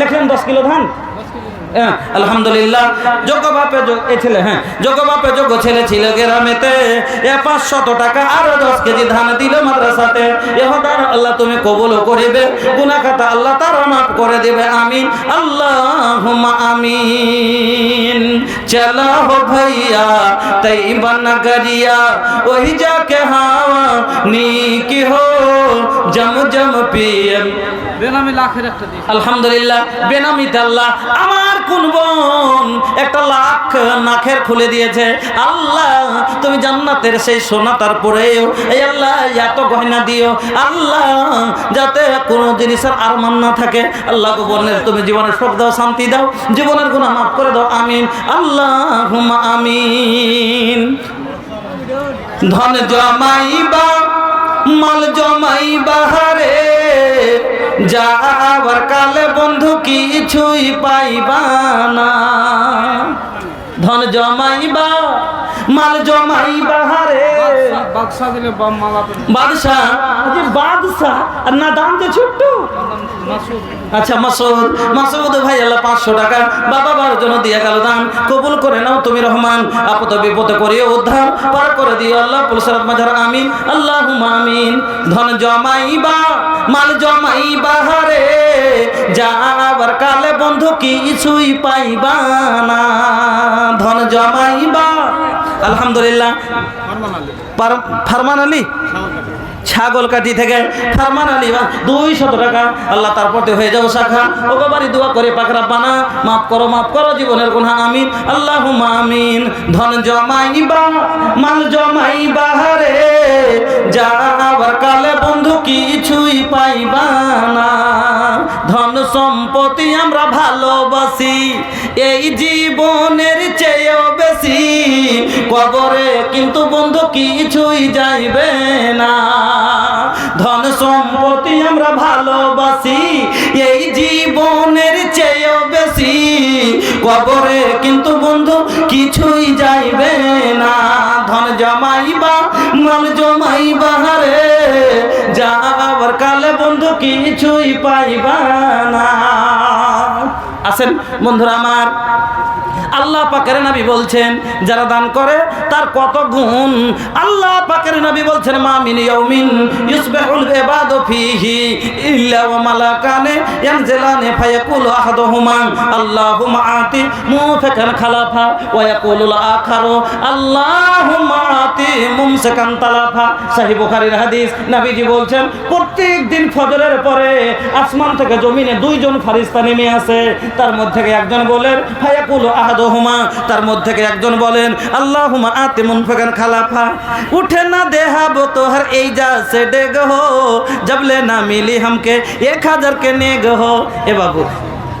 লেখলেন দশ কিলো ধান। আলহামদুলিল্লাহ। ভাইয়া তাই ওই জম বেনামি আলহামদুলিল্লাহ বেনামিত আল্লাহ আমার কোন বোন একটা লাখ নাখের খুলে দিয়েছে। আল্লাহ, তুমি জান্নাতের সেই সোনা তারপরেও এই আল্লাহ, এত গয়না দিও। আল্লাহ, যাতে কোনো জিনিসের না থাকে। আল্লাহ বোনের তুমি জীবনের সুখ দাও, শান্তি দাও, জীবনের গুণা মাফ করে দাও, আমিন। আল্লাহ আমিন। ধন জমাইবা, মাল জমাইবা, হারে যাবার কালে বন্ধু কিছুই পাইবা না। ধন জমাইবা মাল জমাইবা হারে। বাদশা দিলে বাদশাহ যে বাদশাহ আর না দাম যে ছোট্ট। আচ্ছা মাসুদ মাসুদ ভাই আল্লাহ পাঁচশো টাকা। বাবা বার জন্য দিয়ে গেল দান। কবুল করে নাও তুমি রহমান। আপদ বিপদে করিয়ে উদ্ধার পার করে দিও আল্লাহ পুলিশের মাঝার আমিন আল্লাহ আমিন। ধন জমাইবা মাল জমাইবা হারে। যা আবার কালে বন্ধু কিছুই পাইবা না। ধন জমাইবা। আলহামদুলিল্লাহ। ফরমান আলী? ছাগল কাটি থেকে ফারমান আলী দুই শত টাকা আল্লাহ তারপর হয়ে যাব শাখা। ও বাড়ি দোয়া করে পাখরা পানা মাফ করো মাফ করো, জীবনের গুণা আমিন। আল্লাহ আমিন। ধন জমাইবা, মাল জমাইবা হারে যাবার কালে বন্ধু কিছুই পাইবা না। ধন সম্পত্তি আমরা ভালোবাসি এই জীবনের চেয়েও বেশি। কবরে কিন্তু বন্ধু কিছুই যাইবে না। ধন সম্পত্তি আমরা ভালোবাসি, এই জীবনের চেয়েও বেশি। কবরে কিন্তু বন্ধু কিছুই যাইবে না। ধন জমাইবা, মাল জমাইবা রে যাবার কালে বন্ধু কিছুই পাইবা না। আসেন বন্ধুরা আমার, আল্লাহ পাকের নবী বলছেন, যারা দান করে তার কত গুণ। আল্লাহ পাকের নবী বলছেন, মা মিন ইয়াউমিন ফিহি ইল্লা ওয়া মালাকানে ফায়াকুলু আহাদুহুমা। আল্লাহুম্মা আতি মুফাকান খালাফা ওয়া ইয়াকুলুল আখারু। আল্লাহুম্মা আতি মুমসাকান তালাফা। বুখারীর হাদিস নবীজি বলছেন, প্রত্যেক দিন ফজরের পরে আসমান থেকে জমিনে দুইজন ফারিস্তা নেমে আসে। তার মধ্যে একজন বলেন, ফায়াকুলু আহাদুহুমা। তার মধ্যে একজন বলেন, আল্লাহুম্মা আতি মুনফাকান খালাফা। উঠে না দেহাবো তোহার এই যা সে ডেগ হো अबले ना मिली हमके, एक हज़ार के नेग हो। ए बाबू,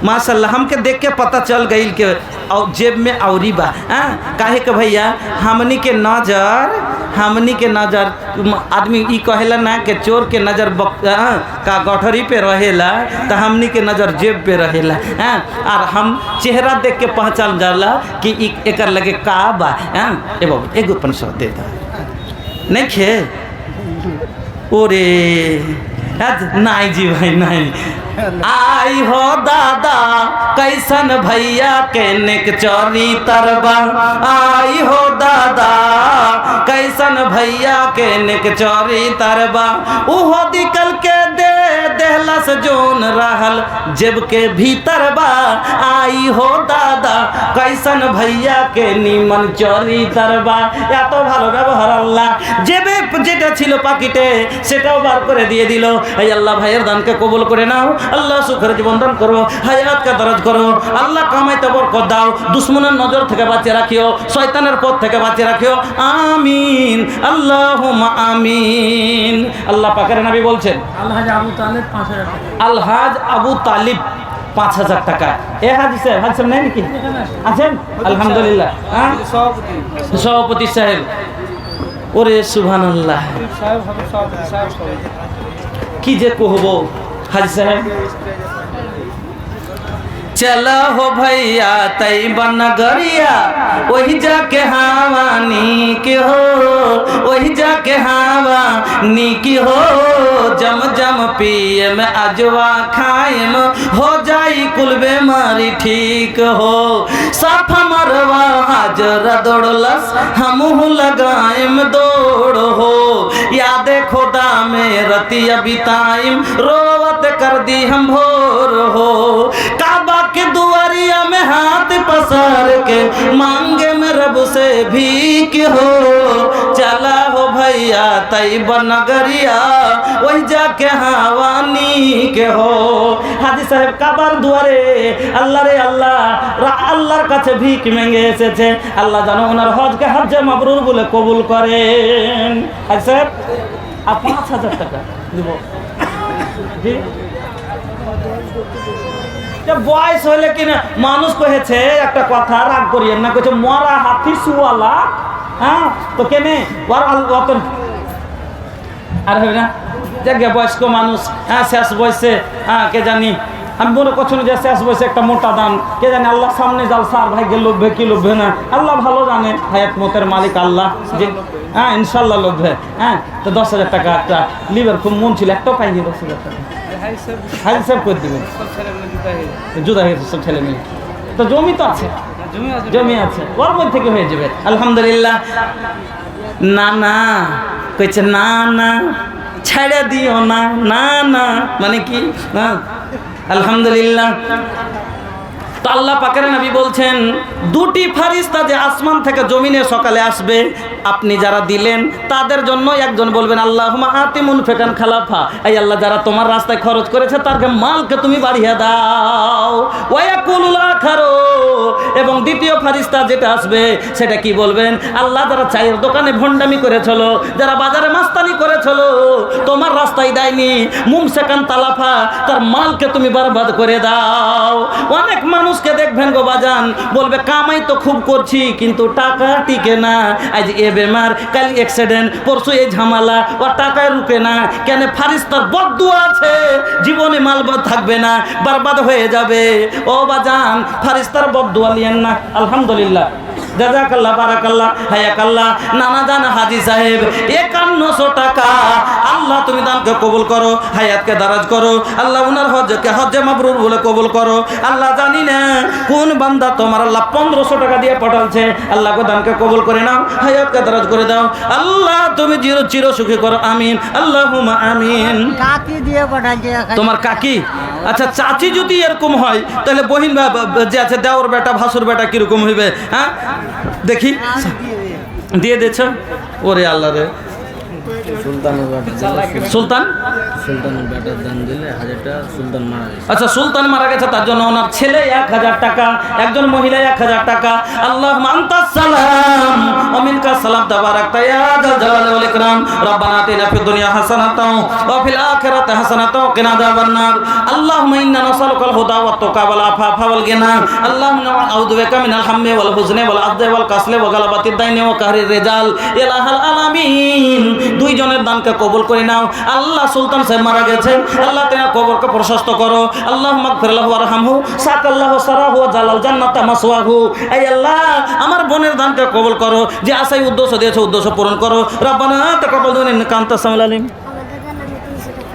माशाल्लाह, हमके देख के पता चल गई के और जेब में औरी बा काहे के भैया, हमनी के नज़र, हमनी के नज़र आदमी ई कहेला ना कि चोर के नज़र का गठरी पे रहेला तो हमनी के नज़र जेब पे रहेला हाँ और हम चेहरा देख के पहचान जाला कि एक लगे का बा ए बाबू, एगो अपन सौ दे दा। नहीं खे? ओरे। নাই জি ভাই নাই आई हो दादा कैसन भैया के निक चोरी तरबा आई हो दादा कैसन भैया के निक चोरी तरबा उहो दिकल के दे देहलस जोन रहल जेब के भीतर बा आई हो दादा कैसन भैया के নিমন চরি তারবা এত ভালো ব্যবহার আল্লাহ জেবে যেটা ছিল পাকিটে সেটাও বার করে দিয়ে দিল এই আল্লাহ ভাইয়ের দানকে কবুল করে নাও আল্লাহ সুখের জীবন দান করো হায়াতকে দরজ করো আল্লাহ কামাইতে বরকত দাও দুশ্মনের নজর থেকে বাঁচিয়ে রাখিও শয়তানের পথ থেকে বাঁচিয়ে রাখিও আমিন আল্লাহ আমিন আল্লাহ পাকের নবী বলছেন আল্লাহ আবু তালেব পাঁচ হাজার টাকা আলহাজ আবু তালিব পাঁচ হাজার টাকা। এ হাজি সাহেব হাজি সাহেব নেই নাকি আছেন আলহামদুলিল্লাহ। হ্যাঁ? সভাপতি। সাহেব। ওরে সুভান আল্লাহ সাহেব হবে সভাপতি সাহেব কি যে কহব হাজি সাহেব? चला हो भैया, तई बन गरिया। वही जाके हावा, नीक हो। वही जाके हावा, नीक हो। जम जम पिए में अजवा खाए में हो जाई कुल बीमारी ठीक हो। साफा मरवा हाजरा दौड़लस हम लगाइम दौड़ हो। याद खुदा में रतिया बिताइम रोवत कर दी हम भोर हो। में हाथ पसार के मांगे में रब से भीख हो चला हो भैया तई बनगरिया वही जाके हावानी के हो হাজি সাহেব কাবার দুয়ারে আল্লাহ রে আল্লাহ রা- আল্লাহর কাছে ভিক মেঙ্গে এসেছে আল্লাহ জানো ওনার হজকে হজ্জে মাবরুর বলে কবুল করেন হাজি সাহেব আর পাঁচ হাজার টাকা দিব জি তা বয়স হলে কিনা মানুষ কহেছে, একটা কথা রাগ করিয়েন না। কইছে, মরা হাতি সুয়ালা হ্যাঁ তো কেনে? আর হবে না? জায়গা বয়স্ক মানুষ হ্যাঁ শেষ বয়সে হ্যাঁ কে জানি? আমি মনে করছি যে শেষ বয়সে একটা মোটা দান। কে জানি আল্লাহ সামনে যাও সার ভাই গেল লোভে কি লোভে না? আল্লাহ ভালো জানে, হায়াত মতের মালিক আল্লাহ। যে হ্যাঁ ইনশাল্লাহ লোভে হ্যাঁ তো দশ হাজার টাকা একটা লিভার খুব মন ছিল, একটাও পাইনি দশ হাজার টাকা। হাই স্যার করে দিবেন। হয় জুদা হয়ে সব ছেলে মেয়ে। তো জমি তো আছে? জমি আছে। জমি আছে। ওর মধ্যে থেকে হয়ে যাবে। আলহামদুলিল্লাহ। না না। কইছে না না। ছেড়ে দিও না না না। মানে কি? না আলহামদুলিল্লাহ। আল্লাহ পাকের নবী বলছেন, দুটি ফারিস্তা যে আসমান থেকে জমিনে সকালে আসবে, আপনি যারা দিলেন, তাদের জন্য একজন বলবেন আল্লাহ আতিমুন ফেকান খালাফা। এই আল্লাহ যারা তোমার রাস্তায় খরচ করেছে তারকে মালকে তুমি বাড়িয়ে দাও। আখারো। এবং দ্বিতীয় ফারিস্তা যেটা আসবে, সেটা কি বলবেন? আল্লাহ যারা চায়ের দোকানে ভণ্ডামি করেছিল, যারা বাজারে মাস্তানি করেছিল, তোমার রাস্তায় দেয়নি। মুম সেকান তালাফা, তার মালকে তুমি বরবাদ করে দাও। অনেক মানুষকে দেখবেন গো বাজান, বলবে, কামাই তো খুব করছি, কিন্তু টাকা টিকে না। আজ এ বেমার, কাল অ্যাক্সিডেন্ট পরশু এই ঝামেলা ও টাকায় রুকে না। কেন ফারিস্তার বদ্ধ আছে, জীবনে মালবাদ থাকবে না, বারবাদ হয়ে যাবে। ও বাজান, ফারিস্তার বদ্ধ লিয়েন না, আলহামদুলিল্লাহ। জাজাকাল্লাহ বারাকাল্লাহ হায়াকাল্লাহ নানা জান হাজি সাহেব একান্নশো টাকা। আল্লাহ তুমি দানকে কবুল করো হায়াতকে দারাজ করো। আল্লাহ উনার হজকে হজ্জে মাবরুর বলে কবুল করো। আল্লাহ জানি না কোন বান্দা তোমার আল্লাহ পনেরোশো টাকা দিয়ে পাঠালছে আল্লাহকে দানকে কবুল করে নাও হায়াতকে দারাজ করে দাও। আল্লাহ তুমি চির চির সুখী করো আমিন। আল্লাহ আমিন। কাকি দিয়ে পাঠাচ্ছে তোমার কাকি? আচ্ছা চাচি যদি এরকম হয় তাহলে বহিন যে আছে দেওর বেটা ভাসুর বেটা কীরকম হইবে হ্যাঁ? দেখি। দিয়ে দিয়েছ ওরে আল্লাহ রে। সুলতান? সুলতানের ব্যাটার দান দিলে হাজারটা সুলতান মারা গেছে। আচ্ছা সুলতান মারা গেছে তার জন্য ওনার ছেলে এক হাজার টাকা একজন মহিলা এক হাজার টাকা। আল্লাহ মান্তা সালাম অমিনকা সালাম তাবারাক তায়া জাল জালালি ওয়াল ইকরাম। রব্বানা আতিনা ফিদ দুনিয়া হাসানাতাও ওয়া ফিল আখিরাতি হাসানাতাও ওয়া কিনা আযাবান্নার আল্লাহুম্মা ইন্না নাসআলুকাল হুদা ওয়াত তুকা ওয়াল আফাফা ওয়াল গিনা। আল্লাহুম্মা আউযু বিকা মিনাল হাম্মি ওয়াল হুজনি ওয়াল আযদি ওয়াল কাসলি ওয়া গালাবাতিদ দাইনি ওয়া কাহরির রিজাল। ইলাহাল আলামিন দুইজনের দানকে কবল করে নাও। আল্লাহ সুলতান সাহেব মারা গেছেন। আল্লাহ তেনার কবরকে প্রশস্ত করো। আল্লাহ মাগফির লাহু ওয়ারহামহু সাকাল্লাহু সারাহু জালাল জান্নাতা মাসওয়াহু। এই আল্লাহ, আমার বোনের দানকে কবল করো। যে আশাই উদ্দেশ্য দিয়েছে, উদ্দেশ্য পূরণ করো। রব্বানা তাকাব্বাল ইন্নাকা আনতা সামিউল আলিম।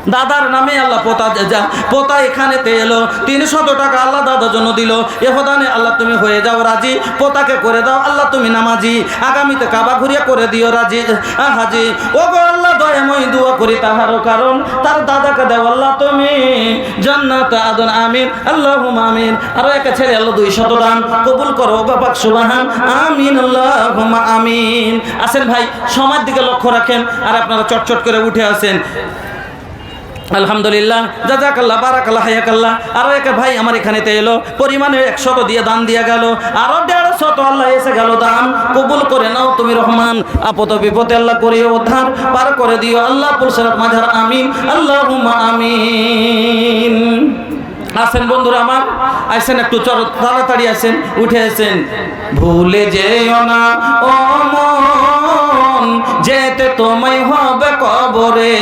দাদার নামে আল্লাহ পোতা যা পোতা এখানে তে এলো তিনশত টাকা আল্লাহ দাদার জন্য দিল। এ প্রদানে আল্লাহ তুমি হয়ে যাও রাজি। পোতাকে করে দাও, আল্লাহ তুমি নামাজি। আগামীতে কাবা ঘুরিয়ে করে দিও রাজি। হাজি ও গো আল্লাহ দয়াময় দোয়া করি তাহারও কারণ। তার দাদাকে দাও আল্লাহ তুমি। জান্নাত আদন, আমিন। আল্লাহ আমিন। আরও একটা ছেলে আল্লাহ দুই শত দান। কবুল করো বাবাক সুবাহান। আমিন আল্লাহ আমিন। আসেন ভাই, সময়ের দিকে লক্ষ্য রাখেন। আর আপনারা চটচট করে উঠে আসেন। আলহামদুলিল্লাহ। জাজাকাল্লাহ, বারাকাল্লাহ, হায়াকাল্লাহ। আরও এক ভাই আমার এখানেতে এলো। পরিমাণে একশত দিয়ে দান দিয়ে গেল। আরও দেড়শত আল্লাহ এসে গেল দান। কবুল করে নাও তুমি রহমান। আপদ বিপদে আল্লাহ করিও উদ্ধার পার করে দিও। আল্লাহ পুলসরাত মাঝার আমিন। আল্লাহ আমিন। আসেন বন্ধুরা আমার। আসেন একটু তাড়াতাড়ি আসেন, উঠে আসেন। ভুলে যেও না, ও মন, যেতে তোমায় হবে কবরে।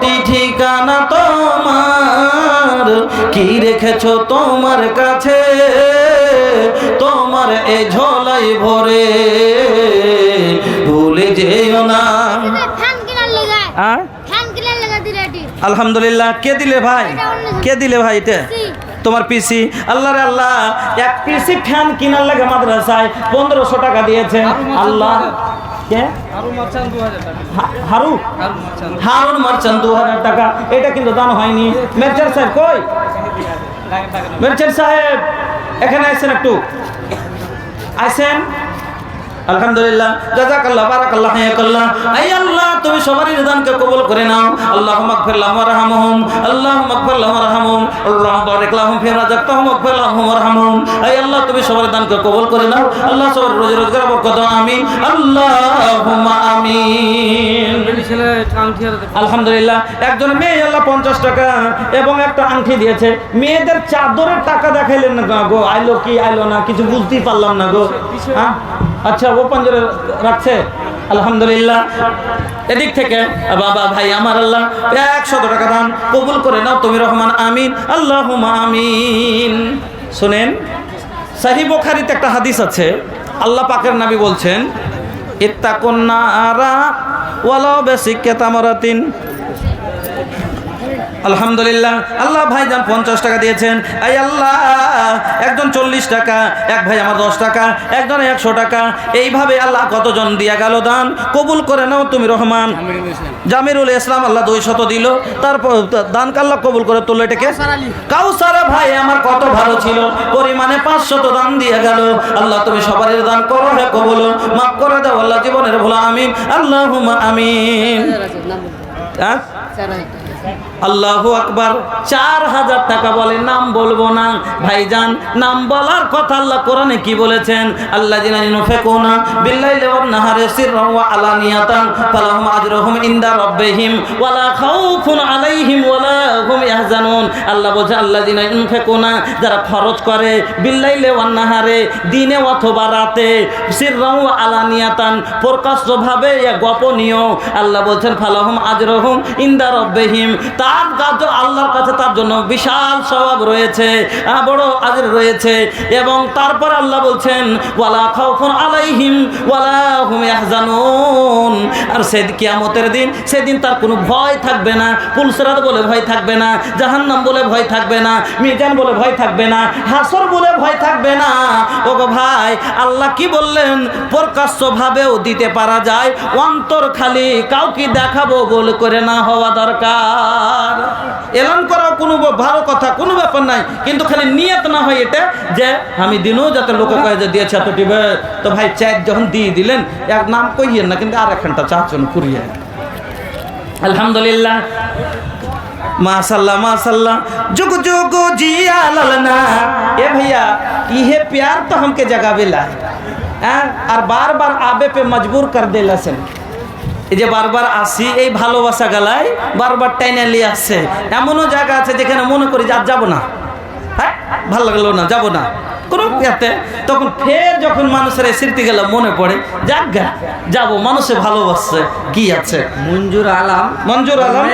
কবরটি ঠিকানা তোমার? কি রেখেছো তোমার কাছে? তোমার এ ঝোলাই ভরে। ভুলে যেও না। ফ্যান কেনার লেগে। আর? ফ্যান কেনার লেগে দিরাটি আলহামদুলিল্লাহ। কে দিলে ভাই? কে দিলে ভাই এটা? তোমার পিসি? আল্লাহ রে আল্লাহ এক পিসি ফ্যান কিনার লাগে মাদ্রাসায় পনেরোশো টাকা দিয়েছেন আল্লাহ। কে? টাকা। এটা কিন্তু দান হয়নি। মেরচার সাহেব কই? মেরচার সাহেব, এখানে আসেন একটু। আসেন আলহামদুলিল্লাহ জাজাকাল্লাহ বারাকাল্লাহ হায়াকাল্লাহ। আই আল্লাহ তুমি সবারই নিদানকে কবুল করে নাও। আল্লাহ মাগফির লাহুম ওয়ারহামহুম আল্লাহ মাগফির লাহুম ওয়ারহামহুম আল্লাহ বারিক লাহুম ফি রাযাকতাহুম ওয়াগফির লাহুম ওয়ারহামহুম আই আল্লাহ তুমি সবার দানকে কবুল করে নাও। আল্লাহ সবার রোজি রোজগার বরকত দাও আমিন। আল্লাহুম্মা আমিন। আলহামদুলিল্লাহ একজন মেয়ে আল্লাহ পঞ্চাশ টাকা এবং একটা আংটি দিয়েছে। মেয়েদের চাদরের টাকা দেখাইলেন না গো আইলো কি আইলো না কিছু বুঝতেই পারলাম না গো। হ্যাঁ? আচ্ছা ও পঞ্জরে রাখছে? আলহামদুলিল্লাহ। এদিক থেকে বাবা ভাই আমার আল্লাহ, একশত টাকা দান কবুল করে নাও তুমি, রহমান, আমিন আল্লাহ আমিন। শোনেন সাহি বোখারিতে একটা হাদিস আছে, আল্লাহ পাকের নাবি বলছেন ইত্তাকুন্না আরা ওয়ালাও বেসিকে তামারাতিন আলহামদুলিল্লাহ। আল্লাহ ভাইজান পঞ্চাশ টাকা দিয়েছেন। এই আল্লাহ একজন চল্লিশ টাকা এক ভাই আমার দশ টাকা একজন একশো টাকা। এইভাবে আল্লাহ কতজন দিয়া গেল দান? কবুল করে নাও তুমি রহমান। জামিরুল ইসলাম আল্লাহ দুই শত দিল। তারপর দান আল্লাহ কবুল করে তুললো এটাকে। কাউসারা ভাই আমার কত ভালো ছিল। পরিমাণে পাঁচশত দান দিয়ে গেল। আল্লাহ তুমি সবারই দান করো হে কবুল। মাফ করে দাও আল্লাহ জীবনের ভোলা আমিন। আল্লাহ আমিন। হ্যাঁ? আল্লাহ আকবার। চার হাজার টাকা বলে, নাম বলব না। ভাইজান, নাম বলার কথা আল্লাহ কোরআনে কি বলেছেন? আল্লাহ দিনে অথবা রাতে প্রকাশ্যভাবে গোপনীয়। আল্লাহ বলছেন, ফালাহুম আজরহুম ইনদা রব্বিহিম তার কাছে আল্লাহর কাছে তার জন্য বিশাল স্বভাব রয়েছে বড় আজর রয়েছে এবং তারপর আল্লাহ বলছেন, ওয়ালা খাউফুন আলাইহিম, ওয়ালা হুম ইয়াহজানুন। আর সে কিয়ামতের দিন, সেদিন তার কোনো ভয় থাকবে না। পুলসরাত বলে ভয় থাকবে না, জাহান্নাম বলে ভয় থাকবে না, মিজান বলে ভয় থাকবে না, হাসর বলে ভয় থাকবে না। ও গো ভাই, আল্লাহ কি বললেন? প্রকাশ্যভাবেও দিতে পারা যায়, অন্তর খালি কাউকে দেখাবো বলে করে না হওয়া দরকার। এলান করা কোনো ভালো কথা, কোনো ব্যাপার নাই, কিন্তু খালি নিয়ত না হয় এটা যে আমি দিনও যাতে লোক কয়ে যে দিয়েছে এত টিবে তো ভাই চার যখন দিয়ে দিলেন, এক নাম কইয়েন না, কিন্তু আর একখানটা চারজন পুরিয়ে আলহামদুলিল্লাহ माशाल्लाह माशाल्लाह जुग जुग जिया ललना ए भैया इहे प्यार तो हमके जगावेला হ্যাঁ আর বারবার আবে পে মজবুর কর দেলাছেন এই যে বারবার আসি এই ভালোবাসা গালায় বারবার টাইনে নিয়ে আসছে এমনও জায়গা আছে যেখানে মনে করি যে আর যাবো না হ্যাঁ ভালো লাগলো না যাবো না কোনো ইয়াতে তখন ফের যখন মানুষের এই স্মৃতি গেল মনে পড়ে যাক গা যাব মানুষে ভালোবাসছে কি আছে? মঞ্জুর আলাম মঞ্জুর আলম?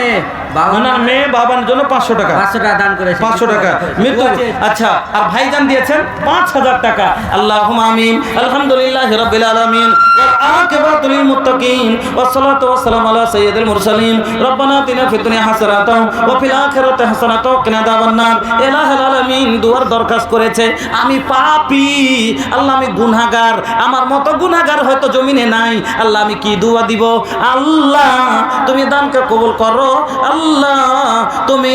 ওনার মেয়ে বাবার জন্য পাঁচশো টাকা পাঁচশো টাকা দান করেছে পাঁচশো টাকা মৃত্যু আচ্ছা আর ভাইজান দিয়েছেন পাঁচ হাজার টাকা আল্লাহ আমিন আলহামদুলিল্লাহ রবিল আলমিন والعاقبة للمتقين والصلاة والسلام على سيد المرسلين ربنا آتنا في الدنيا حسنة وفي الآخرة حسنة وقنا عذاب النار إله العالمين দুয়ার দরখাস্ত করেছে আমি পাপী আল্লাহ আমি গুনাহগার আমার মতো গুনাহগার হয়তো জমিনে নাই আল্লাহ আমি কি দুয়া দিব আল্লাহ তুমি দানকে কবুল করো আল্লাহ তুমি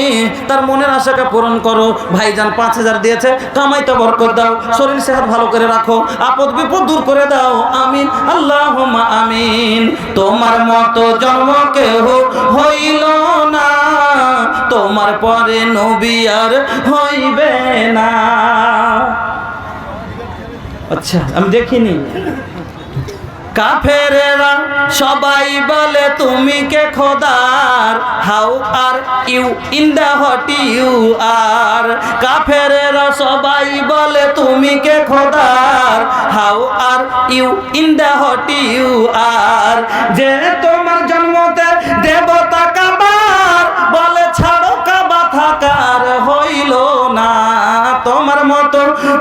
তার মনের আশাকে পূরণ করো। ভাইজান পাঁচ হাজার দিয়েছে, কামাইতে বরকত দাও, শরীর সেহাত ভালো করে রাখো, আপদ বিপদ দূর করে দাও, আমিন আল্লাহ আমিন। তোমার মতো জন্ম কেহ হইল না, তোমার পরে নবী আর হইবে না। আচ্ছা আমি দেখিনি। কাফেরেরা সবাই বলে, তুমি কে খোদার? How are you in the hot you are? কাফেরেরা সবাই বলে, তুমি কে খোদার? How are you in the hot you are? যে তোমার জন্মতে দেবতা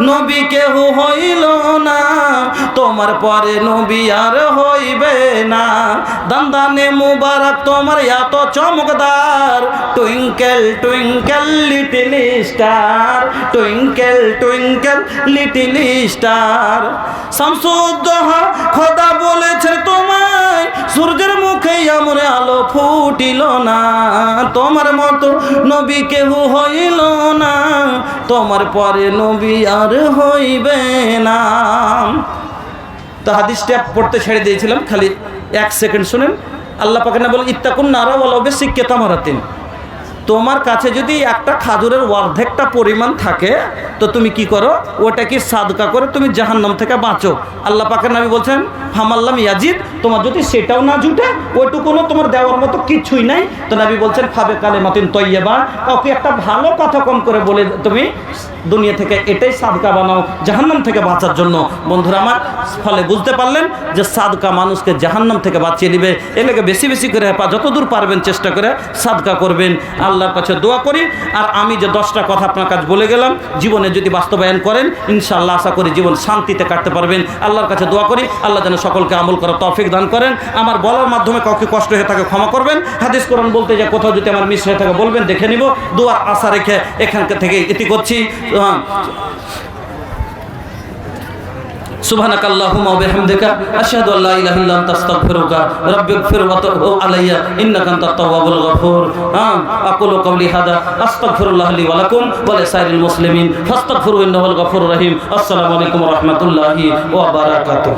নবী কেহ হইল না। তোমার পরে নবী আর হইবে না। দান্দানে মুবারক তোমার এত চমকদার। Twinkle twinkle, little star. Twinkle twinkle, little star. Shamsuddoha খোদা বলেছে তোমায়, সূর্যের মুখে আমার আলো ফুটিল না। তোমার মতো নবী কেহ হইল না। তোমার পরে নবী আর হইবে না। তো হাদিসটা পড়তে ছেড়ে দিয়েছিলাম, খালি এক সেকেন্ড শুনেন। আল্লাহ পাকে না বলে, ইত্তাকুন নারা বলা হবে শিক্ষেতা মারাতিন তোমার কাছে যদি একটা খাজুরের অর্ধেকটা পরিমাণ থাকে, তো তুমি কি করো? ওটা কি সাদকা করে তুমি জাহান্নাম থেকে বাঁচো। আল্লাহ পাকের নাবি বলছেন, হামাল্লাম ইয়াজিদ, তোমার যদি সেটাও না জুটে ওইটুকুনো তোমার দেওয়ার মতো কিছুই নাই। তো নাবি বলছেন, ফাবে কালে মাতিন তৈয়বা। কাউকে একটা ভালো কথা কম করে বলে তুমি দুনিয়া থেকে এটাই সাদকা বানাও, জাহান্নাম থেকে বাঁচার জন্য। বন্ধুরা আমার ফলে বুঝতে পারলেন যে সাদকা মানুষকে জাহান্নাম থেকে বাঁচিয়ে দিবে। এলাকে বেশি বেশি করে হেপা যতদূর পারবেন চেষ্টা করে সাদকা করবেন। আল্লাহর কাছে দোয়া করি। আর আমি যে দশটা কথা আপনার কাছে বলে গেলাম, জীবনে যদি বাস্তবায়ন করেন, ইনশাআল্লাহ আশা করি জীবন শান্তিতে কাটতে পারবেন। আল্লাহর কাছে দোয়া করি, আল্লাহ যেন সকলকে আমল করার তৌফিক দান করেন। আমার বলার মাধ্যমে কাউকে কষ্ট হয়ে থাকে ক্ষমা করবেন। হাদিস কোরআন বলতে যে কোথাও যদি আমার মিস হয়ে থাকে বলবেন, দেখে নিব। দোয়ার আশা রেখে এখানকার থেকে এটি করছি। سبحانك اللهم وبحمدك أشهد أن لا إله إلا أنت أستغفرك رب اغفر وتب علي إنك أنت التواب الغفور آه. أقول قولي هذا أستغفر الله لي ولكم ولسائر المسلمين فاستغفروا إنه الغفور الرحيم السلام عليكم ورحمة الله وبركاته